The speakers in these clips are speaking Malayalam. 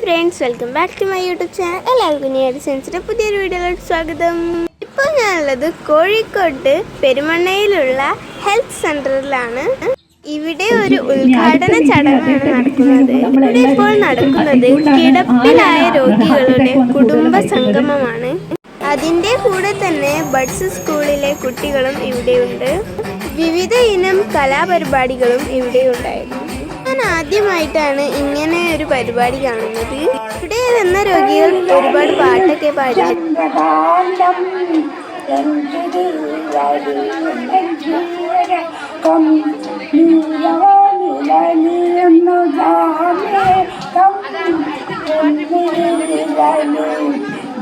Friends welcome back to my YouTube channel. എല്ലാവർക്കും സെൻസിന്റെ പുതിയൊരു വീഡിയോയിലോട്ട് സ്വാഗതം. ഇപ്പോൾ ഞാനുള്ളത് കോഴിക്കോട് പെരുമണ്ണയിലുള്ള ഹെൽത്ത് സെന്ററിലാണ് ഇവിടെ ഒരു ഉദ്ഘാടന ചടങ്ങാണ് നടക്കുന്നത്. ഇവിടെ ഇപ്പോൾ നടക്കുന്നത് കിടപ്പിലായ രോഗികളുടെ കുടുംബ സംഗമമാണ്. അതിന്റെ കൂടെ തന്നെ ബഡ്സ് സ്കൂളിലെ കുട്ടികളും ഇവിടെയുണ്ട്. വിവിധ ഇനം കലാപരിപാടികളും ഇവിടെ ഉണ്ടായിരുന്നു ആദ്യമായിട്ടാണ് ഇങ്ങനെ ഒരു പരിപാടി കാണുന്നത്. ഇവിടെ വന്ന രോഗികൾ ഒരുപാട് പാട്ടൊക്കെ പാടി.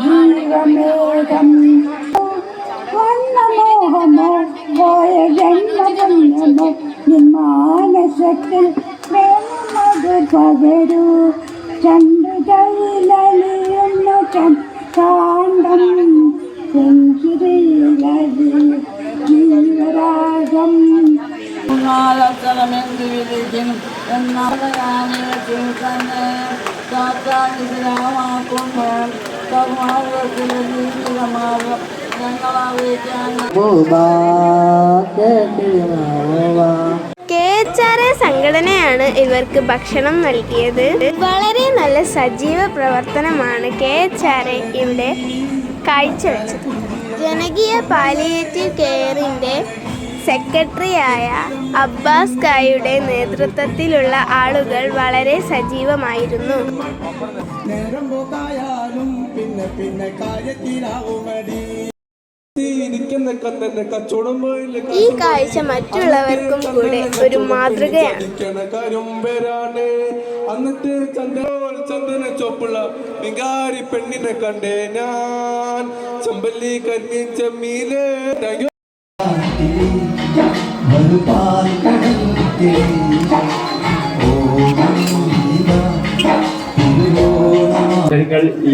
ജീവമേകം വന്നമോഹമോ പോയ ജന്മജന്മമോ നിമാനസത്തിൽ പകരൂ ചന്ദ്രകൈലലിയുന്നു കാന്തം സെഞ്ചുറിയിലി ജീവരാഗം. കാലത്തലമെന്ത് എ സംഘടനയാണ് ഇവർക്ക് ഭക്ഷണം നൽകിയത്. വളരെ നല്ല സജീവ പ്രവർത്തനമാണ് കെ എച്ച് ആർ എ ഇവിടെ കാഴ്ചവെച്ചത്. ജനകീയ പാലിയേറ്റീവ് കെയറിന്റെ സെക്രട്ടറിയായ അബ്ബാസ് കായുടെ നേതൃത്വത്തിലുള്ള ആളുകൾ വളരെ സജീവമായിരുന്നു. നേരം പിന്നെ പിന്നെ കാര്യത്തിലാവുമടി. ഈ കാഴ്ച മറ്റുള്ളവർക്കും കൂടെ ഒരു മാതൃകയാണ്. അന്നത്തെ ചന്ദന ചോപ്പുള്ള വികാരി പെണ്ണിനെ കണ്ടേ ഞാൻ. ചമ്പല്ലി കന്നി ചെമ്മീലേ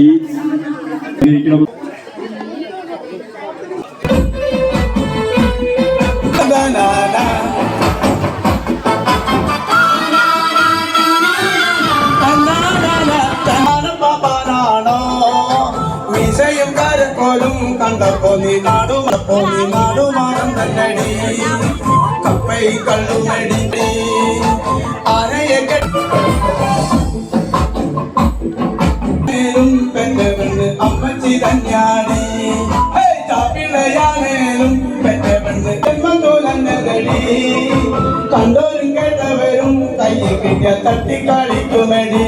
ഈ இசையும் கருக்கோடும் கண்ட போனி நாடும் போனி நாடும் ஆடம் தன்னடி கப்பை கல்லும் அடி அறைய கட்டும் பெண்ணு பெண்ணு அம்மச்சி தன்யானி பிள்ளையானேனும் பெற்ற பெண்ணு தெம்மந்தோலன் நெல்லடி கண்டோரும் கேட்டவரும் கையை கிட்ட தட்டி காளிக்குமடி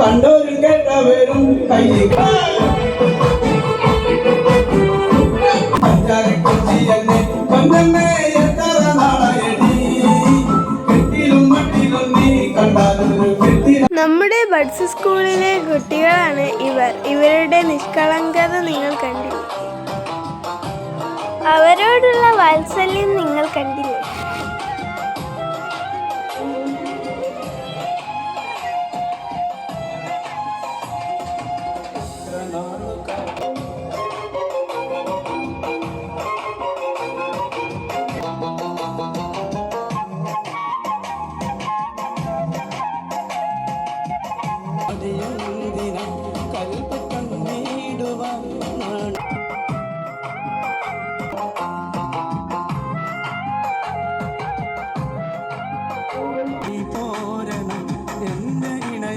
கண்டோரும் கேட்டவரும் கையை നമ്മുടെ ബഡ്സ് സ്കൂളിലെ കുട്ടികളാണ് ഇവർ ഇവരുടെ നിഷ്കളങ്കത നിങ്ങൾ കണ്ടില്ലേ അവരോടുള്ള വാത്സല്യം നിങ്ങൾ കണ്ടില്ലേ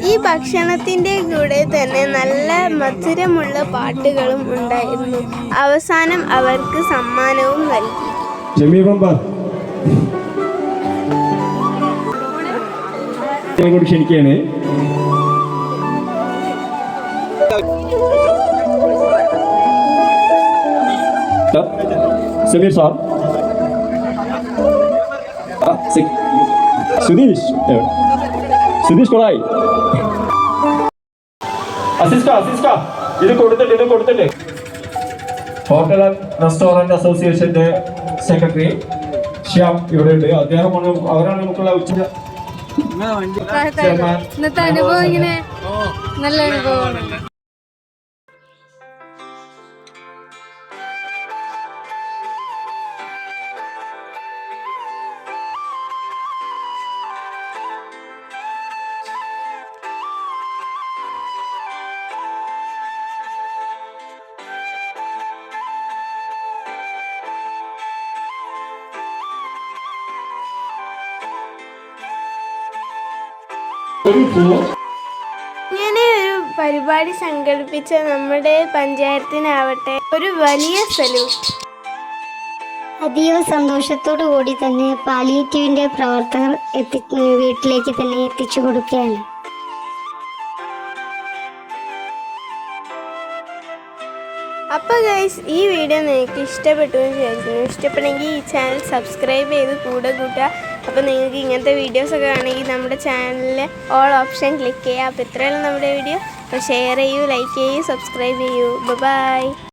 ഈ ഭക്ഷണത്തിന്റെ കൂടെ തന്നെ നല്ല മധുരമുള്ള പാട്ടുകളും ഉണ്ടായിരുന്നു. അവസാനം അവർക്ക് സമ്മാനവും നൽകി. ക്ഷണിക്കുകയാണ്. സമീർ സാർ. സുധീഷ് സുധീഷ് കൊളായി. അസിസ്റ്റ അസിസ്റ്റ ഇത് കൊടുത്തിട്ട് ഇത് കൊടുത്തിട്ട്. ഹോട്ടൽ ആൻഡ് റെസ്റ്റോറന്റ് അസോസിയേഷന്റെ സെക്രട്ടറി ശ്യാം ഇവിടെ ഉണ്ട്. അദ്ദേഹമാണ് അവരാണ് നമുക്കുള്ള ഉച്ച ഇന്നത്തെ അനുഭവം ഇങ്ങനെ? നല്ല അനുഭവമാണ്. ഇങ്ങനെ ഒരു പരിപാടി സംഘടിപ്പിച്ച നമ്മുടെ പഞ്ചായത്തിനാവട്ടെ ഒരു വലിയ സല്യൂട്ട് അതീവ സന്തോഷത്തോടു കൂടി തന്നെ പാലിയേറ്റീവിന്റെ പ്രവർത്തകർ എത്തി വീട്ടിലേക്ക് തന്നെ എത്തിച്ചു കൊടുക്കുകയാണ്. അപ്പോൾ ഗൈസ് ഈ വീഡിയോ നിങ്ങൾക്ക് ഇഷ്ടപ്പെട്ടു എന്ന് വിചാരിക്കുന്നു. ഇഷ്ടപ്പെട്ടെങ്കിൽ ഈ ചാനൽ സബ്സ്ക്രൈബ് ചെയ്ത് കൂടെ കൂട്ടുക. അപ്പോൾ നിങ്ങൾക്ക് ഇങ്ങനത്തെ വീഡിയോസൊക്കെ വേണമെങ്കിൽ നമ്മുടെ ചാനലിൽ ഓൾ ഓപ്ഷൻ ക്ലിക്ക് ചെയ്യുക അപ്പോൾ ഇത്രയുള്ള നമ്മുടെ വീഡിയോ അപ്പോൾ ഷെയർ ചെയ്യൂ ലൈക്ക് ചെയ്യൂ സബ്സ്ക്രൈബ് ചെയ്യൂ. ബൈ